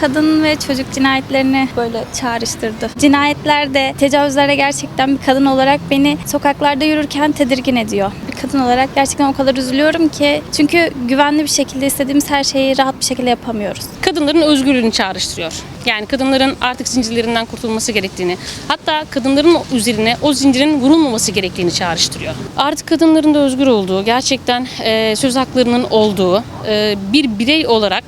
kadın ve çocuk cinayetlerini böyle çağrıştırdı. Cinayetlerde, tecavüzlerde gerçekten bir kadın olarak beni sokaklarda yürürken tedirgin ediyor. Bir kadın olarak gerçekten o kadar üzülüyorum ki çünkü güvenli bir şekilde istediğimiz her şeyi rahat bir şekilde yapamıyoruz. kadınların özgürlüğünü çağrıştırıyor. Yani kadınların artık zincirlerinden kurtulması gerektiğini, hatta kadınların üzerine o zincirin vurulmaması gerektiğini çağrıştırıyor. Artık kadınların da özgür olduğu, gerçekten e, söz haklarının olduğu, e, bir birey olarak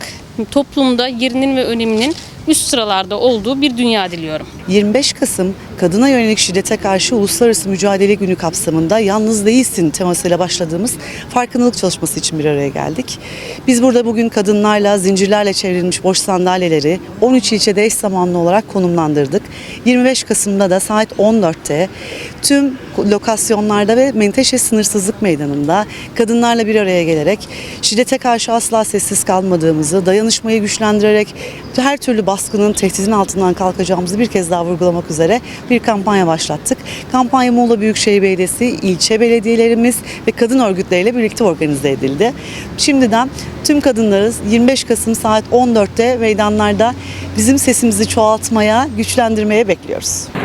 toplumda yerinin ve öneminin üst sıralarda olduğu bir dünya diliyorum. 25 Kasım Kadına Yönelik Şiddete Karşı Uluslararası Mücadele Günü kapsamında Yalnız Değilsin temasıyla başladığımız farkındalık çalışması için bir araya geldik. Biz burada bugün kadınlarla zincirlerle çevrilmiş boş sandalyeleri 13 ilçede eş zamanlı olarak konumlandırdık. 25 Kasım'da da saat 14'te tüm lokasyonlarda ve Menteşe Sınırsızlık Meydanı'nda kadınlarla bir araya gelerek şiddete karşı asla sessiz kalmadığımızı, dayanışmayı güçlendirerek her türlü baskının, tehditin altından kalkacağımızı bir kez daha vurgulamak üzere bir kampanya başlattık. Kampanya Muğla Büyükşehir Belediyesi, ilçe belediyelerimiz ve kadın örgütleriyle birlikte organize edildi. Şimdiden tüm kadınları 25 Kasım saat 14'te meydanlarda bizim sesimizi çoğaltmaya, güçlendirmeye bekliyoruz.